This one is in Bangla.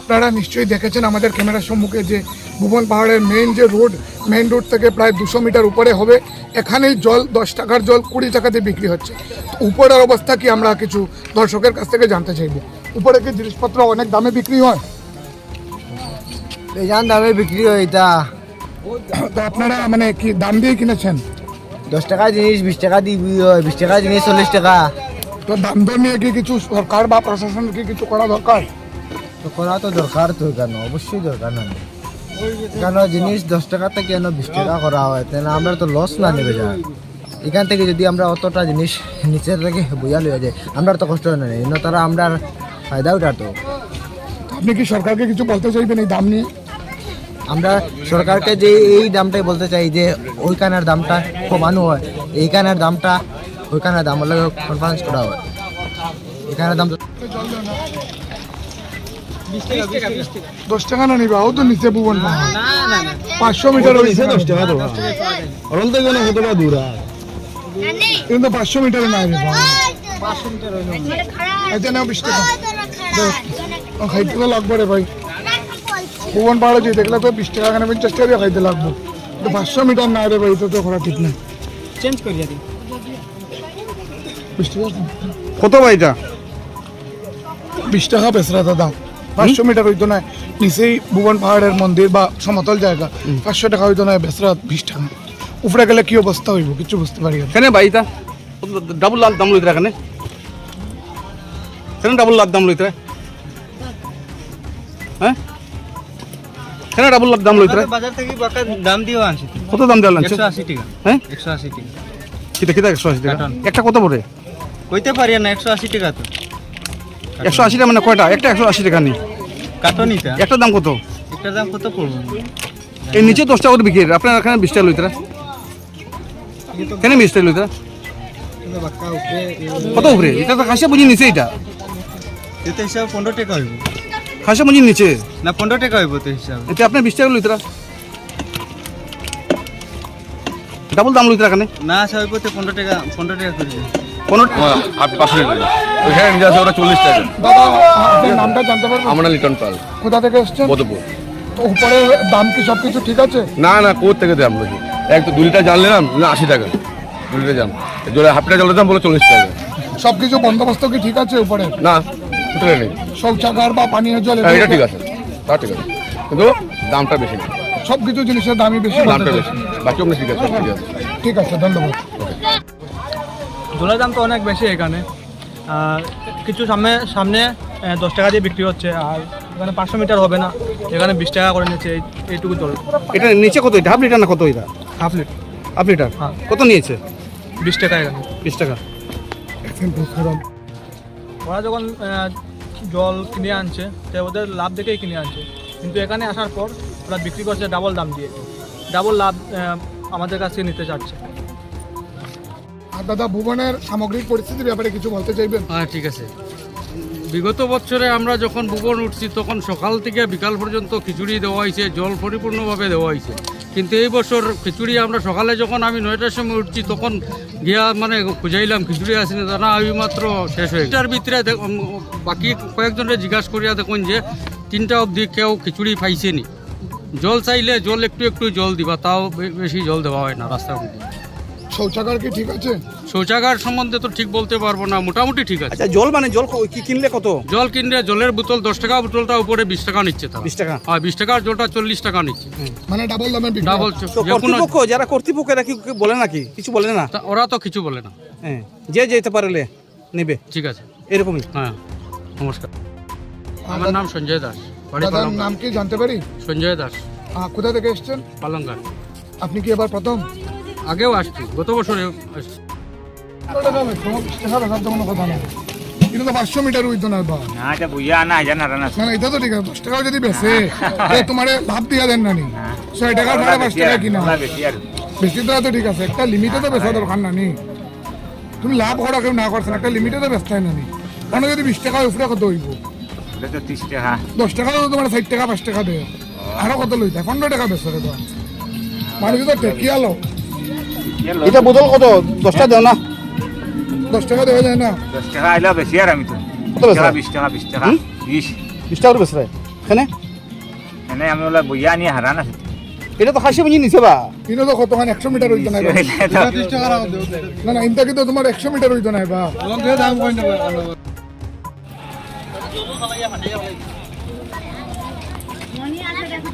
আপনারা নিশ্চয়ই দেখেছেন আমাদের ক্যামেরার সম্মুখে যে ভুবন পাহাড়ের মেইন যে রোড মেইন রোড থেকে প্রায় দুশো মিটার উপরে হবে। এখানেই জল দশ টাকার জল কুড়ি টাকাতে বিক্রি হচ্ছে। উপরের অবস্থা কি আমরা কিছু দর্শকের কাছ থেকে জানতে চাইব? উপরে কি জিনিসপত্র অনেক দামে বিক্রি হয়? বেজান দামে বিক্রি হয় এটা। তো আপনারা মানে কি দাম দিয়ে কিনেছেন? দশ টাকা জিনিস বিশ টাকা দিয়ে হয়। বিশ টাকা জিনিস চল্লিশ টাকা। তো দাম দর নিয়ে কি কিছু সরকার বা প্রশাসন কি কিছু করা দরকার? তো করা তো দরকার তো কেন? অবশ্যই দরকার না। কেন জিনিস দশ টাকা থেকে কেন বিশ টাকা করা হয়? তাহলে আমরা তো লস না নেবে যায় এখান থেকে যদি আমরা অতটা জিনিস নিচের থেকে বুঝা লইয়া যায় আমরা তো কষ্ট হয় না এন্য তারা আমরা ফায়দা উঠার তো। তো আপনি কি সরকারকে কিছু বলতে চাইবেন এই দাম নিয়ে? আমরা সরকারকে যে এই দামটাই বলতে চাই যে ওইখানের দামটা কমানো হয়। এইখানের দামটা ওইখানের দাম হলে কনফারেন্স করা হয়। এখানের দাম দশ টাকা না নিবা? ও তো নিচে ভুবন পাঁচশো মিটার হয়েছে দশ টাকা তো কিন্তু পাঁচশো মিটারে না ভাই। আচ্ছা না বিশ টাকা। ও, খাইতে তো লাগবে রে ভাই। ভুবন পাহাড়ে যে দেখলে তো বিশ টাকা খানে পঞ্চাশ টাকা দিয়ে খাইতে লাগবো। তো পাঁচশো মিটার না রে ভাই তো তো করা ঠিক না চেঞ্জ দিই কত ভাই এটা? বিশ টাকা বেসরা দাদা। পাঁচশো মিটার হইতো না নিচেই ভুবন পাহাড়ের মন্দির বা সমতল জায়গা পাঁচশো টাকা হইতো না বেসরা বিশ টাকা। উপরে গেলে কি অবস্থা হইব? কিছু বুঝতে পারি না। কেন ভাই এটা? ডাবল লাল দাম লইতে এখানে কেন? ডাবল লাখ দাম লইতে হ্যাঁ? কেন ডাবল লাখ দাম লইতে বাজার থেকে বাকা দাম দিও আনছি। কত দাম দেওয়া লাগছে একশো আশি টাকা। হ্যাঁ? একশো আশি টাকা। কিতা কিতা একশো আশি টাকা? একটা কত পড়ে? কইতে পারি না একশো আশি টাকা তো। একশো আশি টাকা মানে কয়টা? একটা একশো আশি টাকা নেই একটা দাম কত? একটা দাম কত পড়ব? এই নিচে দশ টাকা করে বিক্রি। আপনার এখানে বিশ টাকা লইতে কেন বিশ টাকা লইতে কত উপরে? এটা তো খাসিয়া বুঝি নিচে এটা। এতে হিসাব পনেরো টাকা হইব। খাসিয়া বুঝি নিচে। না পনেরো টাকা হইব তো হিসাব। এতে আপনার বিশ টাকা লইতে ডাবল দাম লইতে এখানে। না তো পনেরো টাকা পনেরো টাকা করে। পনেরো আপনি পাঁচশো টাকা ওইখানে নিয়ে আসে ওরা চল্লিশ টাকা। দাদা আপনার নামটা জানতে পারব আমরা লিটন পাল। কোথা থেকে এসছেন? তো উপরে দাম কি সব কিছু ঠিক আছে? না না কোথা থেকে দাম বলছি? এক তো দু লিটার জাল নিলাম না আশি টাকা। দু লিটার জাম জলে হাফ লিটার জলের দাম বলে চল্লিশ টাকা। সব কিছু বন্দোবস্ত কি ঠিক আছে উপরে? না কোথায় নেই। শৌচাগার বা পানীয় জল হ্যাঁ, এটা ঠিক আছে। তা ঠিক আছে। কিন্তু দামটা বেশি না। সব কিছু জিনিসের দামই বেশি দামটা বেশি। বাকি অন্য ঠিক আছে সব ঠিক আছে। ঠিক আছে ধন্যবাদ। জলের দাম তো অনেক বেশি এখানে। আর কিছু সামনে সামনে দশ টাকা দিয়ে বিক্রি হচ্ছে আর এখানে পাঁচশো মিটার হবে না। এখানে বিশ টাকা করে নিচ্ছে এই- এইটুকু জল। এটা নিচে কত এটা? হাফ লিটার না কত এটা? Half litre. Half litre? হ্যাঁ। কত নিয়েছে? বিশ টাকা এখানে। বিশ টাকা। ওরা যখন জল কিনে আনছে তো ওদের লাভ দেখেই কিনে আনছে। কিন্তু এখানে আসার পর ওরা বিক্রি করছে ডাবল দাম দিয়ে। ডাবল লাভ আমাদের কাছ থেকে নিতে চাচ্ছে। আর দাদা ভুবনের সামগ্রিক পরিস্থিতির ব্যাপারে কিছু বলতে চাইবেন? হ্যাঁ ঠিক আছে। বিগত বছরে আমরা যখন ভুবন উঠছি, তখন সকাল থেকে বিকাল পর্যন্ত খিচুড়ি দেওয়া হয়েছে, জল পরিপূর্ণভাবে দেওয়া হয়েছে। কিন্তু এই বছর খিচুড়ি আমরা সকালে যখন আমি নয়টার সময় উঠছি, তখন গিয়া মানে খুঁজাইলাম, খিচুড়ি আসেনি, তা না আমি মাত্র শেষ হয়ে তার ভিতরে বাকি কয়েকজনের জিজ্ঞাসা করিয়া দেখুন যে, তিনটা অবধি কেউ খিচুড়ি পাইছেনি। জল চাইলে জল একটু একটু জল দিবা, তাও বেশি জল দেওয়া হয় না, রাস্তার মধ্যে। শৌচাগার কি ঠিক আছে? শৌচাগার সম্বন্ধে তো ঠিক বলতে পারব না মোটামুটি ঠিক আছে। আচ্ছা জল মানে জল ক- কি কিনলে কত? জল কিনলে জলের বোতল দশ টাকা বোতলটা উপরে বিশ টাকা নিচ্ছে তারা। বিশ টাকা? হ্যাঁ বিশ টাকার জলটা চল্লিশ টাকা নিচ্ছে। মানে ডাবল দামে বিক্রি ডাবল তো যে কোনো কর্তৃপক্ষ যারা কর্তৃপক্ষ এরা কি কি বলে নাকি? কিছু বলে না? তা ওরা তো কিছু বলে না। হ্যাঁ যে যেতে পারলে নেবে। ঠিক আছে। এরকমই? হ্যাঁ নমস্কার। আমার নাম সঞ্জয় দাস বাড়ি দাদার নাম কি জানতে পারি? সঞ্জয় দাস। আহ, কোথা থেকে এসছেন? পালঙ্কার আপনি কি এবার প্রথম? আগেও আসছি গত বছরে আসছি। তো কথা নেই কিন্তু তো পাঁচশো মিটার হইতো না বা না এটা বুঝিয়া না জানা না না, এটা তো ঠিক আছে দশ টাকাও যদি বেছে তোমার লাভ দিয়া দেন না নি ছয় পাঁচ টাকা কিনা। বেশি আর। তো তো ঠিক আছে একটা লিমিটে তো বেচা দরকার না নি তুমি লাভ করা কেউ না করছেন একটা লিমিটে তো বেচতে না নি কারণ যদি বিশ টাকা উপরে কত হইব? এটা তো ত্রিশ টাকা। দশ টাকা তো তোমার ষাট টাকা পাঁচ টাকা দেয়। আরও কত লইতে পনেরো টাকা বেচো রে তো মানুষ তো টেকিয়া লো এটা বোতল কত? দশটা দেও না। দশ টাকা দেওয়া যায় না। দশ টাকা আইলেও বেশি আর আমি তো। কত? টাকা বিশ টাকা বিশ টাকা। বিশ। বিশ টাকা বেশ এখানে? এনে আমি ওলা বইয়া নিয়ে হারান আছে এটা তো খাসি বুঝি নিছে বা? ইনো তো কতখান? একশো মিটার হইতো না না না ইনটাকে তো তোমার একশো মিটার হইতো না বা মনি আছে দেখো।